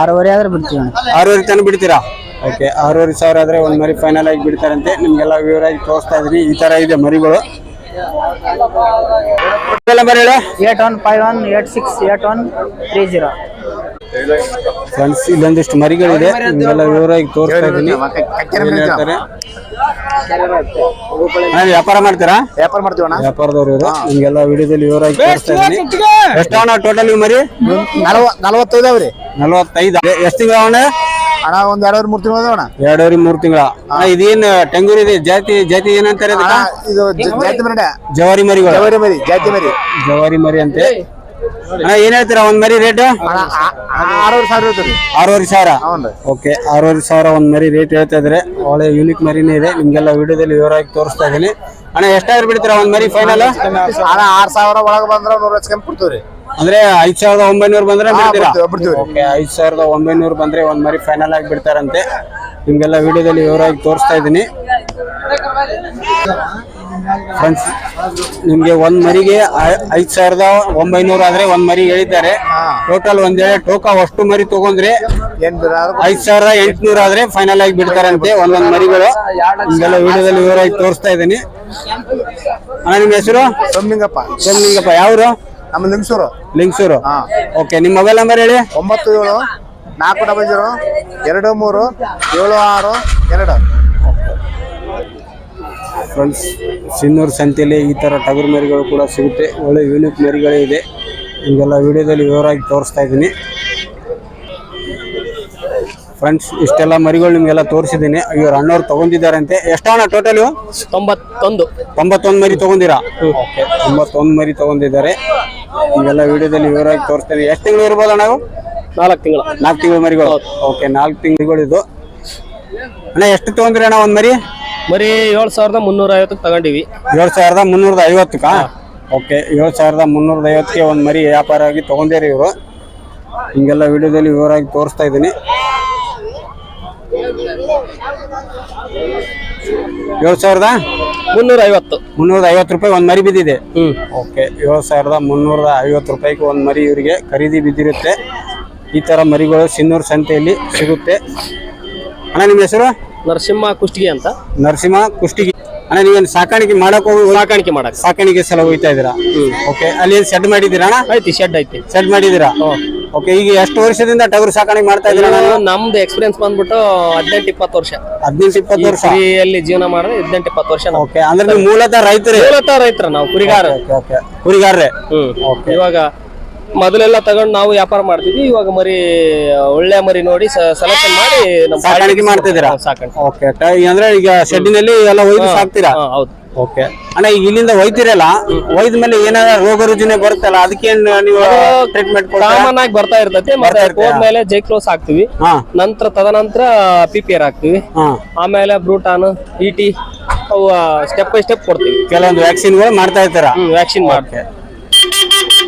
ಆರೂವರೆ ಆದ್ರೆ ಬಿಡ್ತೀವಿ ಆರೂವರೆ ತನಕ ಬಿಡ್ತೀರಾ? ಓಕೆ ಆರೂವರೆ ಸಾವಿರ ಆದ್ರೆ ಒಂದ್ ಮರಿ ಫೈನಲ್ ಆಗಿ ಬಿಡ್ತಾರಂತೆ. ನಿಮ್ಗೆಲ್ಲ ವಿವರಾಗಿ ತೋರಿಸ್ತಾ ಇದೀನಿ ಈ ತರ ಇದೆ ಮರಿಗಳು. ನಂಬರ್ ಹೇಳಿ eight one five one eight six eight one three zero. Friends ಇಲ್ಲೊಂದಿಷ್ಟು ಮರಿಗಳಿದೆ. ಇವೆಲ್ಲ ವಿವರವಾಗಿ ತೋರಿಸ್ತಾ ಇದೀನಿ ಏನ್ ಹೇಳ್ತಾರೆ? ಅಣ್ಣ, ವ್ಯಾಪಾರ ಮಾಡ್ತೀರಾ? ವ್ಯಾಪಾರ ಮಾಡ್ತೀವಣ್ಣ ವ್ಯಾಪಾರದವ್ರು ಇವರು. ನಿಮ್ಗೆಲ್ಲ ವಿಡಿಯೋದಲ್ಲಿ ವಿವರವಾಗಿ ತೋರಿಸ್ತಾ ಇದೀನಿ ಎಷ್ಟವಣ ಟೋಟಲ್ ಮರಿ? ನಲವ ನಲವತ್ತೈದು ಅವ್ರಿ ನಲವತ್ತೈದು. ಎಷ್ಟು ತಿಂಗಳ ಅಣ್ಣ? ಅಣ್ಣ ಒಂದ್ ಎರಡೂವರೆ ಮೂರು ತಿಂಗಳು ಅದಾವಣ್ಣ ಎರಡೂವರೆ ಮೂರು ತಿಂಗಳ. ಇದೇನ್ ಟೆಂಗೂರ್ ಇದೆ? ಜಾತಿ ಜಾತಿ ಏನಂತಾರೆ ಇದಕ್ಕ? ಇದು ಜಾತಿ ಮರಿ ಜವಾರಿ ಮರಿಗಳು. ಜವರಿ ಮರಿ ಜಾತಿ ಮರಿ. ಜವಾರಿ ಮರಿ ಅಂತೆ. ಅಣ್ಣ ಏನ್ ಹೇಳ್ತೀರಾ? ಒಂದ್ ಮರಿ ರೇಟ್? ಆರೂವರೆ ಸಾವಿರ ಇರ್ತದೆ ಆರೂವರೆ ಸಾವಿರ? ಓಕೆ ಆರೂವರೆ ಸಾವಿರ ಒಂದ್ ಮರಿ ರೇಟ್ ಹೇಳ್ತಾ ಇದ್ರೆ ಒಳ್ಳೆ ಯೂನಿಕ್ ಮರಿನೇ ಇದೆ. ನಿಮ್ಗೆಲ್ಲ ವಿಡಿಯೋದಲ್ಲಿ ವಿವರವಾಗಿ ತೋರಿಸ್ತಾ ಇದೀನಿ ಅಣ್ಣ ಎಷ್ಟಾದ್ರೂ ಬಿಡ್ತೀರಾ ಒಂದ್ ಮರಿ ಫೈನಲ್ ಅಣ್ಣ ಆರ್ ಸಾವಿರ ಒಳಗೆ ಬಂದ್ರೆ ನೂರ ಕಮ್ಮಿ ಕೊಡ್ತೀವಿ ಅಂದ್ರೆ ಐದ್ ಸಾವಿರದ ಒಂಬೈನೂರು ಬಂದ್ರೆ ಬಿಡ್ತೀರಾ. ಓಕೆ ಐದ್ ಸಾವಿರದ ಒಂಬೈನೂರು ಬಂದ್ರೆ ಒಂದ್ ಮರಿ ಫೈನಲ್ ಆಗಿ ಬಿಡ್ತಾರಂತೆ. ನಿಮ್ಗೆಲ್ಲ ವಿಡಿಯೋದಲ್ಲಿ ವಿವರವಾಗಿ ತೋರಿಸ್ತಾ ಇದೀನಿ ಫ್ರೆಂಡ್ಸ್ ನಿಮಗೆ ಒಂದು ಮರಿಗೆ ಐದು ಸಾವಿರದ ಒಂಬೈನೂರು ಆದ್ರೆ ಒಂದು ಮರಿ ಹೇಳಿದ್ದಾರೆ. ಟೋಟಲ್ ಒಂದ್ ಟೋಕ ಅಷ್ಟು ಮರಿ ತಗೊಂಡ್ರೆ ಐದ್ ಸಾವಿರದ ಎಂಟುನೂರು ಆದ್ರೆ ಫೈನಲ್ ಆಗಿ ಬಿಡ್ತಾರಂತೆ ಒಂದೊಂದು ಮರಿಗಳು. ನಿಮ್ಗೆಲ್ಲ ವಿಡಿಯೋದಲ್ಲಿ ವಿವರವಾಗಿ ತೋರಿಸ್ತಾ ಇದ್ದೀನಿ. ಅಣ್ಣ ನಿಮ್ಮ ಹೆಸರು? ಸೊಮ್ಮಿಂಗಪ್ಪ ಸೋಮಲಿಂಗಪ್ಪ. ಯಾವ್ರು? ನಮ್ಮ ಲಿಂಗಸೂರು. ಲಿಂಗ್ಸೂರು. ಓಕೆ ನಿಮ್ಮ ಮೊಬೈಲ್ ನಂಬರ್ ಹೇಳಿ? ಒಂಬತ್ತು ಏಳು ನಾಲ್ಕು ಡಬಲ್ ಜೀರೋ ಎರಡು ಮೂರು ಏಳು ಆರು ಎರಡು. ಫ್ರೆಂಡ್ಸ್ ಸಿನ್ನೂರು ಸಂತೆಯಲ್ಲಿ ಈ ಥರ ಟಗರ್ ಮರಿಗಳು ಕೂಡ ಸಿಗುತ್ತೆ. ಒಳ್ಳೆ ಯೂನಿಕ್ ಮರಿಗಳೇ ಇದೆ. ನಿಮಗೆಲ್ಲ ವಿಡಿಯೋದಲ್ಲಿ ವಿವರವಾಗಿ ತೋರಿಸ್ತಾ ಇದ್ದೀನಿ. ಫ್ರೆಂಡ್ಸ್ ಇಷ್ಟೆಲ್ಲ ಮರಿಗಳು ನಿಮಗೆಲ್ಲ ತೋರಿಸಿದ್ದೀನಿ. ಇವರು ಅಣ್ಣವ್ರು ತೊಗೊಂಡಿದ್ದಾರಂತೆ. ಎಷ್ಟು ಅಣ್ಣ ಟೋಟಲ್ ತೊಂಬತ್ತೊಂದು. ತೊಂಬತ್ತೊಂದು ಮರಿ ತಗೊಂಡಿರಾ? ಓಕೆ ತೊಂಬತ್ತೊಂದು ಮರಿ ತಗೊಂಡಿದ್ದಾರೆ. ನಿಮಗೆಲ್ಲ ವಿಡಿಯೋದಲ್ಲಿ ವಿವರವಾಗಿ ತೋರಿಸ್ತೀನಿ. ಎಷ್ಟು ತಿಂಗಳು ಇರ್ಬೋದು ನಾವು ನಾಲ್ಕು ತಿಂಗಳು. ನಾಲ್ಕು ತಿಂಗಳು ಮರಿಗಳು. ಓಕೆ ನಾಲ್ಕು ತಿಂಗಳು ಇದು ಅಣ್ಣ ಎಷ್ಟು ತಗೊಂಡ್ರಿ ಅಣ್ಣ ಒಂದು ಮರಿ? ಬರೀ ಏಳು ಸಾವಿರದ ಮುನ್ನೂರ ಐವತ್ತಕ್ಕೆ ತಗೊಂಡಿವಿ. ಏಳು ಸಾವಿರದ ಮುನ್ನೂರದ ಐವತ್ತಕ್ಕ? ಓಕೆ ಏಳು ಸಾವಿರದ ಮುನ್ನೂರದ ಐವತ್ತಿಗೆ ಒಂದು ಮರಿ ವ್ಯಾಪಾರ ಆಗಿ ತೊಗೊಂಡೇರಿ ಇವರು. ಹಿಂಗೆಲ್ಲ ವಿಡಿಯೋದಲ್ಲಿ ವಿವರವಾಗಿ ತೋರಿಸ್ತಾ ಇದ್ದೀನಿ. ಏಳು ಸಾವಿರದ? ಮುನ್ನೂರ ಐವತ್ತು. ಮುನ್ನೂರ ಐವತ್ತು ರೂಪಾಯಿ ಒಂದು ಮರಿ ಬಿದ್ದಿದೆ. ಹ್ಞೂ ಓಕೆ ಏಳು ಸಾವಿರದ ಮುನ್ನೂರದ ಐವತ್ತು ರೂಪಾಯಿಗೆ ಒಂದು ಮರಿ ಇವರಿಗೆ ಖರೀದಿ ಬಿದ್ದಿರುತ್ತೆ. ಈ ಥರ ಮರಿಗಳು ಸಿನ್ನೂರು ಸಂತೆಯಲ್ಲಿ ಸಿಗುತ್ತೆ. ಅಣ್ಣ ನಿಮ್ಮ ಹೆಸರು? ನರಸಿಂಹ ಕುಷ್ಟಗಿ ಅಂತ. ನರಸಿಂಹ ಕುಷ್ಟಿಗಿ. ಅಣ್ಣ ನೀವೇನು ಸಾಕಾಣಿಕೆ ಮಾಡಕ್ ಹೋಗಿ ಸಾಕಾಣಿಕೆ ಮಾಡಕ್ ಸಾಕಾಣಿಕೆ ಸಲ ಹೋಗ್ತಾ ಇದೀರಾ ಓಕೆ ಅಲ್ಲಿ ಏನು ಶೆಡ್ ಮಾಡಿದ್ದೀರಾ ಅಣ್ಣ? ಐತಿ ಶೆಡ್ ಐತಿ. ಸೆಟ್ ಮಾಡಿದ್ದೀರಾ? ಓಕೆ ಈಗ ಎಷ್ಟು ವರ್ಷದಿಂದ ಟಗರು ಸಾಕಾಣಿಕೆ ಮಾಡ್ತಾ ಇದ್ದೀರಾ ನಾನು ನಮ್ದು ಎಕ್ಸ್ಪೀರಿಯನ್ಸ್ ಬಂದ್ಬಿಟ್ಟು ಹದಿನೆಂಟು ಇಪ್ಪತ್ತು ವರ್ಷ. ಹದಿನೆಂಟು ಇಪ್ಪತ್ತು ವರ್ಷ? ಫ್ರೀಯಲ್ಲಿ ಜೀವನ ಮಾಡಿದ್ರೆ ಹದಿನೆಂಟು ಇಪ್ಪತ್ತು ವರ್ಷ ಓಕೆ ಅಂದ್ರೆ ನೀವು ಮೂಲತಃ ರೈತರೇ? ಮೂಲತಃ ರೈತರ ನಾವು ಕುರಿಗಾರ ಓಕೆ ಓಕೆ ಕುರಿಗಾರರೇ? ಹ್ಮ್. ಇವಾಗ ಮೊದಲೆಲ್ಲ ತಗೊಂಡು ನಾವು ವ್ಯಾಪಾರ ಮಾಡ್ತಿದ್ವಿ. ಇವಾಗ ಮರಿ ಒಳ್ಳೆ ಮರಿ ನೋಡಿ ಸೆಲೆಕ್ಷನ್ ಮಾಡಿ ನಮ್ಮ ಸಾಕಾಣಿಕೆ ಮಾಡ್ತಿದ್ದೀರಾ? ಸಾಕಾಣಿಕೆ. ಓಕೆ ಅಂದ್ರೆ ಈಗ ಶೆಡ್ಡಿನಲ್ಲಿ ಎಲ್ಲ ಒಯ್ದು ಸಾಕ್ತೀರಾ? ಹೌದು. ಓಕೆ. ಅಣ್ಣ ಈಗ ಇಲ್ಲಿಂದ ಒಯ್ತಿರಲ್ಲ ಒಯ್ದ ಮೇಲೆ ಏನಾರ ರೋಗ ರುಜಿನ ಬರುತ್ತಲ್ಲ ಅದಕ್ಕೆ ನೀವು ಟ್ರೀಟ್ಮೆಂಟ್ ಕಾಮನ್ ಆಗಿ ಬರ್ತಾ ಇರ್ತೈತೆ ಮತ್ತೆ. ಹೋದ್ಮೇಲೆ ಜೈ ಕ್ಲೋಸ್ ಹಾಕ್ತಿವಿ. ನಂತರ ತದನಂತರ ಪಿಪಿಆರ್ ಪಿ ಆರ್ ಹಾಕ್ತಿವಿ. ಆಮೇಲೆ ಬ್ರೂಟಾನ್ ಇಟಿ ಅವು ಸ್ಟೆಪ್ ಬೈ ಸ್ಟೆಪ್ ಕೊಡ್ತೀವಿ. ಕೆಲವೊಂದು ವ್ಯಾಕ್ಸಿನ್ ಮಾಡ್ತಾ ಇರ್ತಾರ? ವ್ಯಾಕ್ಸಿನ್ ಮಾಡ್ತೀವಿ ಇವಾಗ ಬೇಸಿಗೆ ಬಂದ್ರೆ ಸ್ವಲ್ಪ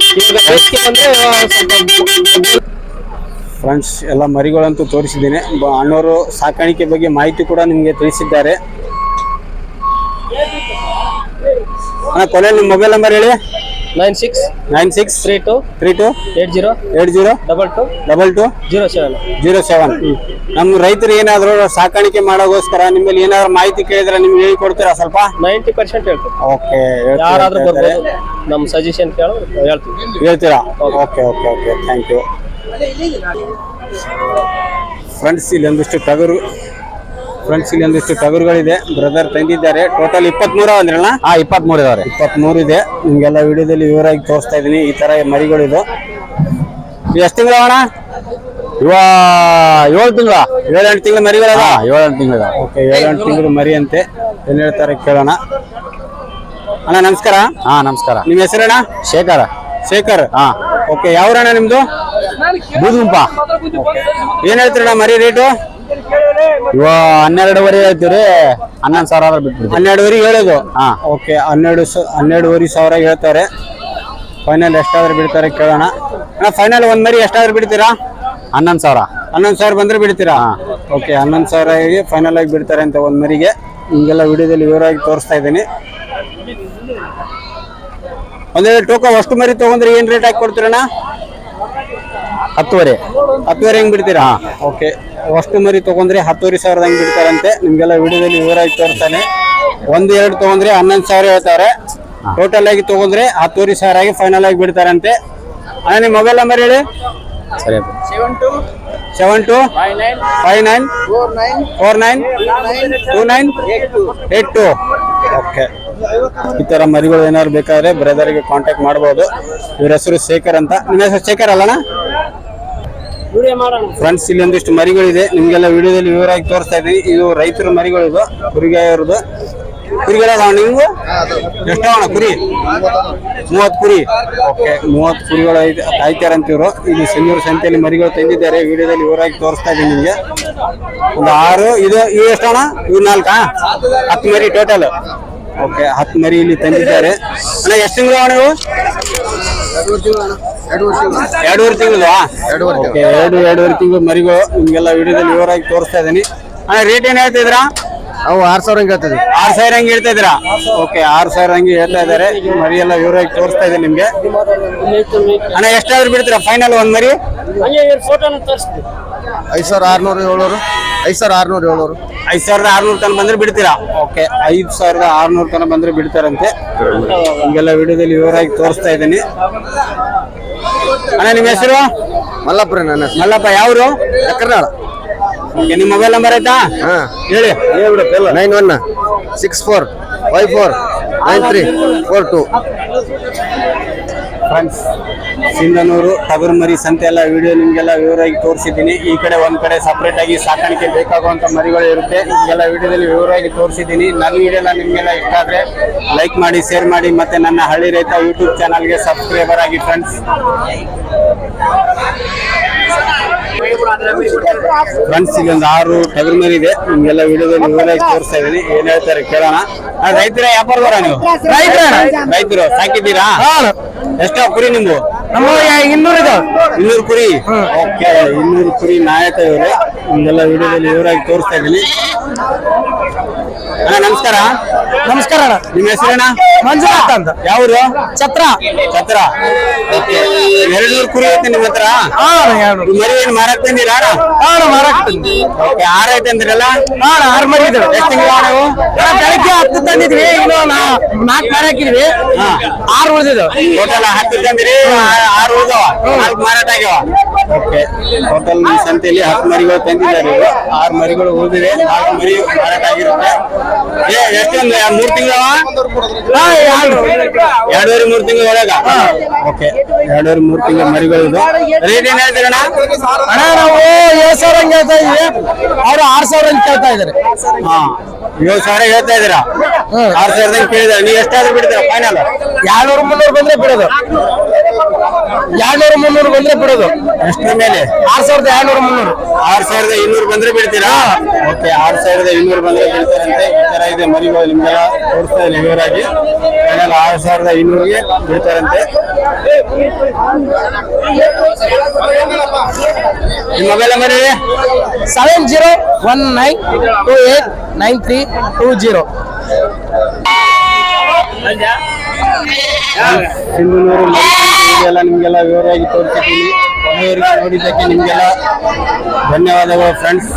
ಫ್ರೆಂಡ್ಸ್ ಎಲ್ಲ ಮರಿಗಳಂತೂ ತೋರಿಸಿದ್ದೀನಿ. ಅಣ್ಣವರು ಸಾಕಾಣಿಕೆ ಬಗ್ಗೆ ಮಾಹಿತಿ ಕೂಡ ನಿಮಗೆ ತಿಳಿಸಿದ್ದಾರೆ. ಅಣ್ಣ ಕೊನೆ ನಿಮ್ಮ ಮೊಬೈಲ್ ನಂಬರ್ ಹೇಳಿ. Nine six nine six three two three two eight zero eight zero double two double two zero seven. Zero seven. ನಮ್ಮ ರೈತರು ಏನಾದರೂ ಸಾಕಾಣಿಕೆ ಮಾಡೋಗೋಸ್ಕರ ನಿಮ್ಮಲ್ಲಿ ಏನಾದ್ರು ಮಾಹಿತಿ ಕೇಳಿದ್ರೆ ನಿಮ್ಗೆ ಹೇಳಿ ಕೊಡ್ತೀರಾ ಸ್ವಲ್ಪ? ನೈಂಟಿ ಪರ್ಸೆಂಟ್ ಹೇಳ್ತೀವಿ. ಓಕೆ ಯಾರಾದ್ರೂ ಬರ್ಬೋದು. ನಮ್ಮ ಸಜೆಷನ್ ಕೇಳೋ ಹೇಳ್ತೀವಿ. ಹೇಳ್ತೀರಾ? Okay okay okay thank you. Friends ಇಲ್ಲಿ ಒಂದಿಷ್ಟು ಟಗರು ಫ್ರೆಂಡ್ಸ್ ಇಲ್ಲಿ ಒಂದಿಷ್ಟು ಟಗರುಗಳಿದೆ. ಬ್ರದರ್ ತಂದಿದ್ದಾರೆ. ಟೋಟಲ್ ಇಪ್ಪತ್ಮೂರು ಅಂದ್ರಲ್ಲ? ಹಾ ಇಪ್ಪತ್ಮೂರು ಇದಾವ್ರಿ ಇಪ್ಪತ್ಮೂರು ಇದೆ. ನಿಮ್ಗೆಲ್ಲ ವಿಡಿಯೋದಲ್ಲಿ ವಿವರವಾಗಿ ತೋರಿಸ್ತಾ ಇದ್ದೀನಿ. ಈ ತರ ಮರಿಗಳಿದು ಇದು ಎಷ್ಟು ತಿಂಗಳು ಅಣ್ಣ? ಇವ ಏಳು ತಿಂಗಳ. ಏಳೆಂಟು ತಿಂಗಳ ತಿಂಗಳು ಮರಿಗಳದ ಹಾ ಏಳು ಎಂಟು ತಿಂಗಳ ಓಕೆ ಏಳು ಎಂಟು ತಿಂಗಳು ಮರಿ ಅಂತೆ ಏನ್ ಹೇಳ್ತಾರೆ ಕೇಳೋಣ. ಅಣ್ಣ ನಮಸ್ಕಾರ. ಹಾ ನಮಸ್ಕಾರ. ನಿಮ್ಮ ಹೆಸರಣ್ಣ? ಶೇಖರ. ಶೇಖರ್. ಹಾ. ಓಕೆ ಯಾವ್ರಣ್ಣ ನಿಮ್ದು? ಬೂದುಗುಂಪ ಏನ್ ಹೇಳ್ತೀರಣ್ಣ ಮರಿ ರೇಟು? ಇವ ಹನ್ನೆರಡುವರೆ ಹೇಳ್ತೀವ್ರಿ ಹನ್ನೊಂದು ಸಾವಿರ ಆದ್ರೆ ಬಿಟ್ಬಿಡ್ತೀವಿ. ಹನ್ನೆರಡುವರೆ ಹೇಳೋದು. ಹಾ. ಓಕೆ ಹನ್ನೆರಡು ಸ ಹನ್ನೆರಡುವರೆ ಸಾವಿರ ಹೇಳ್ತಾರೆ. ಫೈನಲ್ ಎಷ್ಟಾದ್ರೂ ಬಿಡ್ತಾರೆ ಕೇಳೋಣ. ಅಣ್ಣ ಫೈನಲ್ ಒಂದ್ ಮರಿ ಎಷ್ಟಾದ್ರೂ ಬಿಡ್ತೀರಾ? ಹನ್ನೊಂದು ಸಾವಿರ. ಹನ್ನೊಂದು ಸಾವಿರ ಬಂದ್ರೆ ಬಿಡ್ತೀರಾ? ಓಕೆ ಹನ್ನೊಂದು ಸಾವಿರ ಫೈನಲ್ ಆಗಿ ಬಿಡ್ತಾರೆ ಅಂತ ಒಂದ್ ಮರಿಗೆ. ಹಿಂಗೆಲ್ಲ ವಿಡಿಯೋದಲ್ಲಿ ವಿವರವಾಗಿ ತೋರಿಸ್ತಾ ಇದ್ದೀನಿ. ಒಂದೇ ಟೋಕ ಅಷ್ಟು ಮರಿ ತಗೊಂಡ್ರೆ ಏನ್ ರೇಟ್ ಹಾಕಿ ಕೊಡ್ತೀರಣ್ಣ? ಹತ್ತುವರೆ. ಹತ್ತುವರೆ ಹೆಂಗ್ ಬಿಡ್ತೀರಾ? ಓಕೆ. ಅಷ್ಟು ಮರಿ ತಗೊಂಡ್ರೆ ಹತ್ತುವರೆ ಸಾವಿರದ ಹಂಗೆ ಬಿಡ್ತಾರಂತೆ. ನಿಮ್ಗೆಲ್ಲ ವಿಡಿಯೋದಲ್ಲಿ ವಿವರವಾಗಿ ತೋರಿಸ್ತಾನೆ. ಒಂದು ಎರಡು ತಗೊಂಡ್ರೆ ಹನ್ನೊಂದು ಸಾವಿರ ಹೇಳ್ತಾರೆ. ಟೋಟಲ್ ಆಗಿ ತಗೊಂಡ್ರೆ ಹತ್ತುವರೆ ಸಾವಿರ ಆಗಿ ಫೈನಲ್ ಆಗಿ ಬಿಡ್ತಾರಂತೆ. ಅಣ್ಣ ನಿಮ್ಮ ಮೊಬೈಲ್ ನಂಬರ್ ಹೇಳಿ? ಸರಿ seven two five nine four nine two nine eight two okay ಈ ಥರ ಮರಿಗಳು ಏನಾದ್ರು ಬೇಕಾದ್ರೆ ಬ್ರದರ್ಗೆ ಕಾಂಟ್ಯಾಕ್ಟ್ ಮಾಡ್ಬೋದು. ಇವ್ರ ಹೆಸರು ಶೇಖರ್ ಅಂತ. ನಿಮ್ಮ ಹೆಸರು ಶೇಖರ್ ಅಲ್ಲಣ್ಣ? ಫ್ರೆಂಡ್ಸ್ ಇಲ್ಲಿ ಒಂದಿಷ್ಟು ಮರಿಗಳಿದೆ. ನಿಮ್ಗೆಲ್ಲ ವಿಡಿಯೋದಲ್ಲಿ ವಿವರವಾಗಿ ತೋರಿಸ್ತಾ ಇದ್ದೀನಿ. ಇದು ರೈತರ ಮರಿಗಳಿದು ಕುರಿಗಾಯವ್ರದ್ದು. ಕುರಿಗಳ ನೀವು ಎಷ್ಟವಣ ಕುರಿ? ಮೂವತ್ತು ಕುರಿ. ಓಕೆ ಮೂವತ್ತು ಕುರಿಗಳು ಐತೆ ಕಾಯ್ತಾರಂತ ಇವರು ಇಲ್ಲಿ ಸೆಂಗೂರು ಸಂತೆಯಲ್ಲಿ ಮರಿಗಳು ತಂದಿದ್ದಾರೆ. ವಿಡಿಯೋದಲ್ಲಿ ವಿವರವಾಗಿ ತೋರಿಸ್ತಾ ಇದ್ದೀನಿ ನಿಮಗೆ. ಒಂದು ಆರು, ಇದು ಇವು ಎಷ್ಟಣ್ಣ ಇವು ನಾಲ್ಕಾ? ಹತ್ತು ಮರಿ ಟೋಟಲ್ ಓಕೆ ಹತ್ತು ಮರಿ ಇಲ್ಲಿ ತಂದಿದ್ದಾರೆ. ಅಣ್ಣ, ಎಷ್ಟು ತಿಂಗಳು ಅಣ್ಣ ಇವು? ಎರಡೂವರೆ ತಿಂಗಳು ಓಕೆ ಎರಡು ಎರಡೂವರೆ ತಿಂಗಳು ಮರಿಗೋ ನಿಮ್ಗೆಲ್ಲ ವಿಡಿಯೋದಲ್ಲಿ ವಿವರವಾಗಿ ತೋರಿಸ್ತಾ ಇದ್ದೀನಿ. ಅಣ್ಣ ರೇಟ್ ಏನ್ ಹೇಳ್ತಿದ್ರಾ ಅವು ಆರು ಸಾವಿರ ಹಂಗೆ ಹೇಳ್ತದೆ ಆರು ಸಾವಿರ ಹಂಗೆ ಹೇಳ್ತಾ ಇದ್ದೀರಾ? ಓಕೆ ಆರು ಸಾವಿರ ಹಂಗೆ ಹೇಳ್ತಾ ಇದ್ದಾರೆ. ಮರಿ ಎಲ್ಲ ವಿವರವಾಗಿ ತೋರಿಸ್ತಾ ಇದೆ ನಿಮ್ಗೆ. ಅಣ್ಣ ಎಷ್ಟಾದ್ರೂ ಬಿಡ್ತೀರಾ? ಫೈನಲ್ ಒಂದ್ ಮರಿ? ಐದು ಸಾವಿರ ಆರ್ನೂರು ಏಳ್ನೂರು. ಐದು ಸಾವಿರ ಆರ್ನೂರು ಏಳ್ನೂರು. ಐದ್ ಸಾವಿರದ ಆರ್ನೂರು ತನಕ ಬಂದ್ರೆ ಬಿಡ್ತೀರಾ? ಓಕೆ ಐದ್ ಸಾವಿರದ ಆರ್ನೂರು ತನಕ ಬಂದ್ರೆ ಬಿಡ್ತಾರಂತೆ. ಹಿಂಗೆಲ್ಲ ವಿಡಿಯೋದಲ್ಲಿ ವಿವರವಾಗಿ ತೋರಿಸ್ತಾ ಇದ್ದೀನಿ. ಅಣ್ಣ ನಿಮ್ಮ ಹೆಸರು? ಮಲ್ಲಪ್ಪ ನನ್ನ ಮಲ್ಲಪ್ಪ ಯಾವ್ರು? ಕರ್ನಾಳ. ಓಕೆ ನಿಮ್ಮ ಮೊಬೈಲ್ ನಂಬರ್ ಆಯ್ತಾ? ಹಾ. ಹೇಳಿ. Nine one six four five four nine three four two. Friends Sindhanuru, ಟಗರುಮರಿ ಸಂತೆ ಎಲ್ಲ ವಿಡಿಯೋ ನಿಮಗೆಲ್ಲ ವಿವರವಾಗಿ ತೋರಿಸಿದ್ದೀನಿ. ಈ ಕಡೆ ಒಂದು ಕಡೆ ಸಪ್ರೇಟ್ ಆಗಿ ಸಾಕಾಣಿಕೆ ಬೇಕಾಗುವಂತ ಮರಿಗಳು ಇರುತ್ತೆ. ನಿಮಗೆಲ್ಲ ವಿಡಿಯೋದಲ್ಲಿ ವಿವರವಾಗಿ ತೋರಿಸಿದ್ದೀನಿ. ನನ್ನ ವಿಡಿಯೋನ ನಿಮಗೆಲ್ಲ ಇಷ್ಟ ಆದ್ರೆ ಲೈಕ್ ಮಾಡಿ ಶೇರ್ ಮಾಡಿ, ಮತ್ತೆ ನನ್ನ ಹಳ್ಳಿ ರೈತ ಯೂಟ್ಯೂಬ್ ಚಾನಲ್ಗೆ ಸಬ್ಸ್ಕ್ರೈಬರ್ ಆಗಿ ಫ್ರೆಂಡ್ಸ್ ಫ್ರೆಂಡ್ಸ್ ಇಲ್ಲೊಂದು ಆರು ಟಗರು ಮರಿ ಇದೆ. ನಿಮ್ಗೆಲ್ಲ ವಿಡಿಯೋದಲ್ಲಿ ವಿವರವಾಗಿ ತೋರಿಸ್ತಾ ಇದೀನಿ ಏನ್ ಹೇಳ್ತಾರೆ ಕೇಳೋಣ. ರೈತರ, ವ್ಯಾಪಾರ ವ್ಯಾಪಾರದವರ ನೀವು? ರೈತರು, ಸಾಕಿದ್ದೀರಾ? ಎಷ್ಟೋ ಕುರಿ ನಿಮ್ದು? ನಮ್ಮ ಇನ್ನೂರು ಇದಾವೆ. ಇನ್ನೂರು ಕುರಿ? ಓಕೆ ಇನ್ನೂರು ಕುರಿ ನಾಯಕ ಇವ್ರೆ. ನಿಮ್ಗೆಲ್ಲ ವಿಡಿಯೋದಲ್ಲಿ ಇವರಾಗಿ ತೋರಿಸ್ತಾ ಇದೀನಿ. ಅಣ್ಣ ನಮಸ್ಕಾರ. ನಮಸ್ಕಾರ ಅಣ್ಣ. ನಿಮ್ಮ ಹೆಸರಣ್ಣ ಮಂಜುನಾಥ್ ಅಂತ. ಯಾವ್ದು ಛತ್ರ. ಛತ್ರ. ಓಕೆ. ಎರಡು ನೂರು ಕುರಿ ಐತೆ ನಿಮ್ಮ ಹತ್ರ? ಈ ಮರಿ ಏನ್ ಮಾರಕ್ ಬಂದಿರಾ ಹಾ ಓಕೆ ಆರ್ ಐತೆ ಅಂದ್ರಲ್ಲ? ಹಾ ಅಣ್ಣ ಮರಿ ಇದಾವೆ. ಎಷ್ಟು ತಿಂಗಳು ಹತ್ತು ತಂದಿದ್ವಿ ಇನ್ನು ನಾ- ನಾಲ್ಕು ಮಾರಾಕಿದ್ವಿ ಹಾ. ಆರು ಉಳಿದಿದ್ದಾವೆ ಟೋಟಲ್ ಹತ್ತು ತಂದಿರಿ ಆರು ಉಳ್ದವ. ನಾಲ್ಕು ಮಾರಾಟ ಆಗ್ಯಾವ. ಓಕೆ ಟೋಟಲ್ ಈ ಸಂತೆಯಲ್ಲಿ ಹತ್ತು ಮರಿಗಳು ತಂದಿದ್ದಾರೆ. ಆರು ಮರಿಗಳು ಉಳಿದಿವೆ ನಾಲ್ಕು ಮರಿ ಮಾರಾಟ ಆಗಿರುತ್ತೆ. ಏ ಎಷ್ಟೊಂದು ಮೂರು ತಿಂಗಳವ? ಎರಡೂವರೆ ಮೂರು ತಿಂಗಳ ಒಳಗ? ಓಕೆ ಎರಡೂವರೆ ಮೂರು ತಿಂಗಳ ಮರಿಗಳು ಇದು ರೇಟ್ ಏನ್ ಹೇಳ್ತೀರಣ್ಣ ಅಣ್ಣ? ನಾವು ಏಳು ಸಾವಿರ ಹಂಗೆ ಹೇಳ್ತಾ ಇದೀವಿ ಅವ್ರು ಆರು ಸಾವಿರ ಅಂತ ಕೇಳ್ತಾ ಇದಾರೆ ಹಾ. ಏಳು ಸಾವಿರ ಹೇಳ್ತಾ ಇದ್ದೀರಾ. ಆರು ಸಾವಿರದಂಗೆ ಕೇಳಿದ. ನೀವು ಎಷ್ಟಾದ್ರೂ ಬಿಡ್ತೀರ ಫೈನಲ್ ಎರಡ್ನೂರು ಮುನ್ನೂರು ಬಂದ್ರೆ ಬಿಡೋದು. ಎರಡ್ನೂರು ಮುನ್ನೂರು ಬಂದ್ರೆ ಬಿಡೋದು. ಎಷ್ಟರ ಮೇಲೆ? ಆರ್ ಸಾವಿರದ ಎರಡ್ನೂರು ಮುನ್ನೂರು. ಆರು ಸಾವಿರದ ಇನ್ನೂರು ಬಂದ್ರೆ ಬಿಡ್ತೀರಾ? ಓಕೆ ಆರು ಸಾವಿರದ ಇನ್ನೂರು ಬಂದ್ರೆ ಬಿಡ್ತಾರಂತೆ. ಈ ತರ ಇದೆ ಮರಿಗಳು ನಿಮ್ಗೆಲ್ಲ ತೋರಿಸ್ತಾ ಇದೆ ವಿವರಾಗಿ ಫೈನಲ್ ಆರು ಸಾವಿರದ ಇನ್ನೂರಿಗೆ ಬಿಡ್ತಾರಂತೆ. ನಿಮ್ಮ mobile number seven zero one nine two eight nine three two zero. Sindhanuru ಎಲ್ಲ ನಿಮಗೆಲ್ಲ ವಿವರವಾಗಿ ತೋರಿಸಿದ್ದೀನಿ. ಕೊನೆಯವರೆಗೆ ನೋಡಿದ್ದಕ್ಕೆ ನಿಮಗೆಲ್ಲ ಧನ್ಯವಾದಗಳು ಫ್ರೆಂಡ್ಸ್